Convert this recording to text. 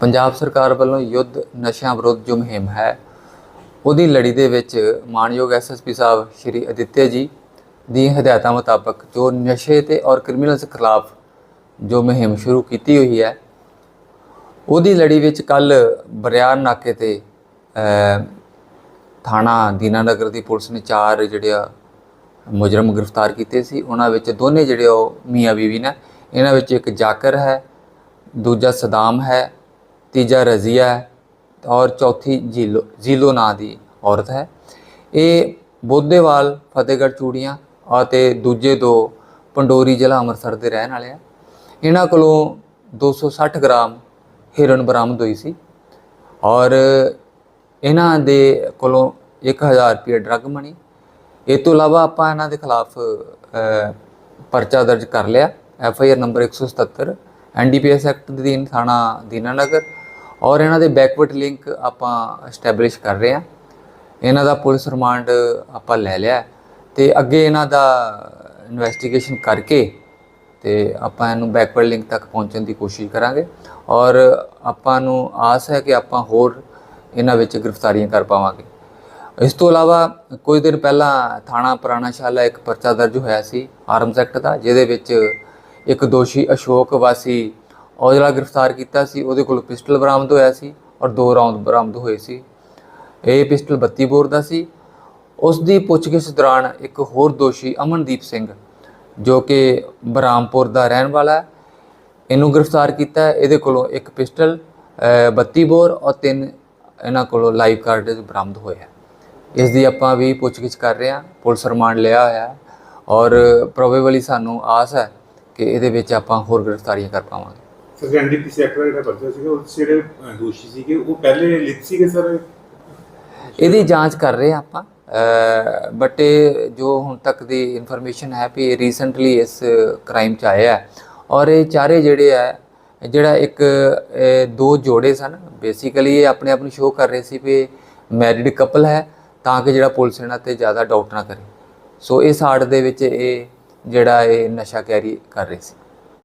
ਪੰਜਾਬ ਸਰਕਾਰ ਵੱਲੋਂ ਯੁੱਧ ਨਸ਼ਿਆਂ ਵਿਰੁੱਧ ਜੋ ਮੁਹਿੰਮ ਹੈ ਉਹਦੀ ਲੜੀ ਦੇ ਵਿੱਚ ਮਾਨਯੋਗ ਐਸਐਸਪੀ ਸਾਹਿਬ ਸ਼੍ਰੀ ਅਦਿੱਤਿਆ ਜੀ ਦੀ ਹਦਾਇਤਾਂ ਮੁਤਾਬਕ ਜੋ ਨਸ਼ੇ ਤੇ ਔਰ ਕ੍ਰਿਮੀਨਲਸ ਖਿਲਾਫ ਜੋ ਮੁਹਿੰਮ ਸ਼ੁਰੂ ਕੀਤੀ ਹੋਈ ਹੈ ਉਹਦੀ ਲੜੀ ਵਿੱਚ ਕੱਲ ਬਰਿਆਰ ਨਾਕੇ ਤੇ ਅ, ਥਾਣਾ ਦੀਨਾਨਗਰ ਦੀ ਪੁਲਿਸ ਨੇ ਚਾਰ ਜਿਹੜੇ ਆ ਮੁਜਰਮ ਗ੍ਰਿਫਤਾਰ ਕੀਤੇ ਸੀ। ਉਹਨਾਂ ਵਿੱਚ ਦੋਨੇ ਜਿਹੜੇ ਉਹ ਮੀਆਂ ਬੀਵੀ ਨੇ। ਇਹਨਾਂ ਵਿੱਚ ਇੱਕ ਜਾਕਰ ਹੈ ਦੂਜਾ ਸਦਾਮ ਹੈ ਤੀਜਾ ਰਜ਼ੀਆ ਹੈ ਔਰ ਚੌਥੀ ਜੀਲੋ ਜੀਲੋ ਨਾਂ ਦੀ ਔਰਤ ਹੈ। ਇਹ ਬੋਧੇਵਾਲ, ਫਤਿਹਗੜ੍ਹ ਚੂੜੀਆਂ ਅਤੇ ਦੂਜੇ ਦੋ ਪੰਡੋਰੀ ਜ਼ਿਲ੍ਹਾ ਅੰਮ੍ਰਿਤਸਰ ਦੇ ਰਹਿਣ ਵਾਲੇ ਆ। ਇਹਨਾਂ ਕੋਲੋਂ 260 ਗ੍ਰਾਮ ਹੀਰੋਇਨ ਬਰਾਮਦ ਹੋਈ ਸੀ ਔਰ ਇਹਨਾਂ ਦੇ ਕੋਲੋਂ 1000 ਰੁਪਏ ਡਰੱਗ ਮਣੀ ਇਹ ਤੋਂ ਇਲਾਵਾ ਆਪਾਂ ਇਹਨਾਂ ਦੇ ਖਿਲਾਫ ਪਰਚਾ ਦਰਜ ਕਰ ਲਿਆ। F I R number 177 NDPS act ਦੇ ਅਧੀਨ ਥਾਣਾ ਦੀਨਾਨਗਰ ਔਰ ਇਹਨਾਂ ਦੇ ਬੈਕਵਰਡ ਲਿੰਕ ਆਪਾਂ ਸਟੈਬਲਿਸ਼ ਕਰ ਰਹੇ ਹਾਂ। ਇਹਨਾਂ ਦਾ ਪੁਲਿਸ ਰਿਮਾਂਡ ਆਪਾਂ ਲੈ ਲਿਆ ਹੈ ਤੇ ਅੱਗੇ ਇਹਨਾਂ ਦਾ ਇਨਵੈਸਟੀਗੇਸ਼ਨ ਕਰਕੇ ਤੇ ਆਪਾਂ ਇਹਨੂੰ ਬੈਕਵਰਡ ਲਿੰਕ ਤੱਕ ਪਹੁੰਚਣ ਦੀ ਕੋਸ਼ਿਸ਼ ਕਰਾਂਗੇ। ਔਰ ਆਪਾਂ ਨੂੰ ਆਸ ਹੈ ਕਿ ਆਪਾਂ ਹੋਰ ਇਹਨਾਂ ਵਿੱਚ ਗ੍ਰਿਫਤਾਰੀਆਂ ਕਰ ਪਾਵਾਂਗੇ। ਇਸ ਤੋਂ ਇਲਾਵਾ ਕੁਝ ਦਿਨ ਪਹਿਲਾਂ ਥਾਣਾ ਪੁਰਾਣਾਸ਼ਾਲਾ ਇੱਕ ਪਰਚਾ ਦਰਜ ਹੋਇਆ ਸੀ ਆਰਮਸ ਐਕਟ ਦਾ, ਜਿਹਦੇ ਵਿੱਚ ਇੱਕ ਦੋਸ਼ੀ ਅਸ਼ੋਕ ਵਾਸੀ ਔਜਲਾ ਗ੍ਰਿਫਤਾਰ ਕੀਤਾ ਸੀ ਉਹਦੇ ਕੋਲ ਪਿਸਟਲ ਬਰਾਮਦ ਹੋਇਆ ਸੀ ਔਰ ਦੋ ਰਾਉਂਡ ਬਰਾਮਦ ਹੋਏ ਸੀ। ਇਹ ਪਿਸਟਲ 32 ਬੋਰ ਦਾ ਸੀ। ਉਸ ਦੀ ਪੁੱਛਗਿੱਛ ਦੌਰਾਨ ਇੱਕ ਹੋਰ ਦੋਸ਼ੀ ਅਮਨਦੀਪ ਸਿੰਘ ਜੋ ਕਿ ਬਰਾਮਪੁਰ ਦਾ ਰਹਿਣ ਵਾਲਾ ਹੈ ਇਹਨੂੰ ਗ੍ਰਿਫਤਾਰ ਕੀਤਾ। ਇਹਦੇ ਕੋਲੋਂ ਇੱਕ ਪਿਸਟਲ ਅ, 32 ਬੋਰ ਔਰ ਤਿੰਨ ਇਹਨਾਂ ਕੋਲੋਂ ਲਾਈਵ ਕਾਰਡ ਬਰਾਮਦ ਹੋਏ ਹੈ। ਇਸ ਦੀ ਆਪਾਂ ਵੀ ਪੁੱਛਗਿੱਛ ਕਰ ਰਹੇ ਹਾਂ। ਪੁਲਿਸ ਰਿਮਾਂਡ ਲਿਆ ਹੋਇਆ ਹੈ ਔਰ ਪ੍ਰੋਬੇਬਲੀ ਸਾਨੂੰ ਆਸ ਹੈ ਕਿ ਇਹਦੇ ਵਿੱਚ ਆਪਾਂ ਹੋਰ ਗ੍ਰਿਫਤਾਰੀਆਂ ਕਰ ਪਾਵਾਂਗੇ। ਸਰ ਐਨਡੀਪੀ ਸੈਕਟਰ ਜਿਹੜਾ ਪਰਚਾ ਸੀਗਾ ਉਹ ਜਿਹੜੇ ਦੋਸ਼ੀ ਸੀਗੇ, ਉਹ ਪਹਿਲੇ ਲਿਖ ਸੀਗੇ ਸਰ? ਇਹਦੀ ਜਾਂਚ ਕਰ ਰਹੇ ਆਪਾਂ। ਬਟ ਇਹ ਜੋ ਹੁਣ ਤੱਕ ਦੀ ਇਨਫੋਰਮੇਸ਼ਨ ਹੈ ਵੀ ਰੀਸੈਂਟਲੀ ਇਸ ਕ੍ਰਾਈਮ ਚ ਆਇਆ ਹੈ। ਔਰ ਇਹ ਚਾਰੇ ਜਿਹੜੇ ਆ, ਜਿਹੜਾ ਇੱਕ ਦੋ ਜੋੜੇ ਸਨ। ਬੇਸਿਕਲੀ ਇਹ ਆਪਣੇ ਆਪ ਨੂੰ ਸ਼ੋਅ ਕਰ ਰਹੇ ਸੀ ਵੀ ਮੈਰਿਡ ਕਪਲ ਹੈ, ਤਾਂ ਕਿ ਜਿਹੜਾ ਪੁਲਿਸ ਇਹਨਾਂ ਤੇ ਜ਼ਿਆਦਾ ਡਾਊਟ ਨਾ ਕਰੇ। ਸੋ ਇਸ ਆੜ ਦੇ ਵਿੱਚ ਇਹ ਜਿਹੜਾ ਇਹ ਨਸ਼ਾ ਕੈਰੀ ਕਰ ਰਹੇ ਸੀ।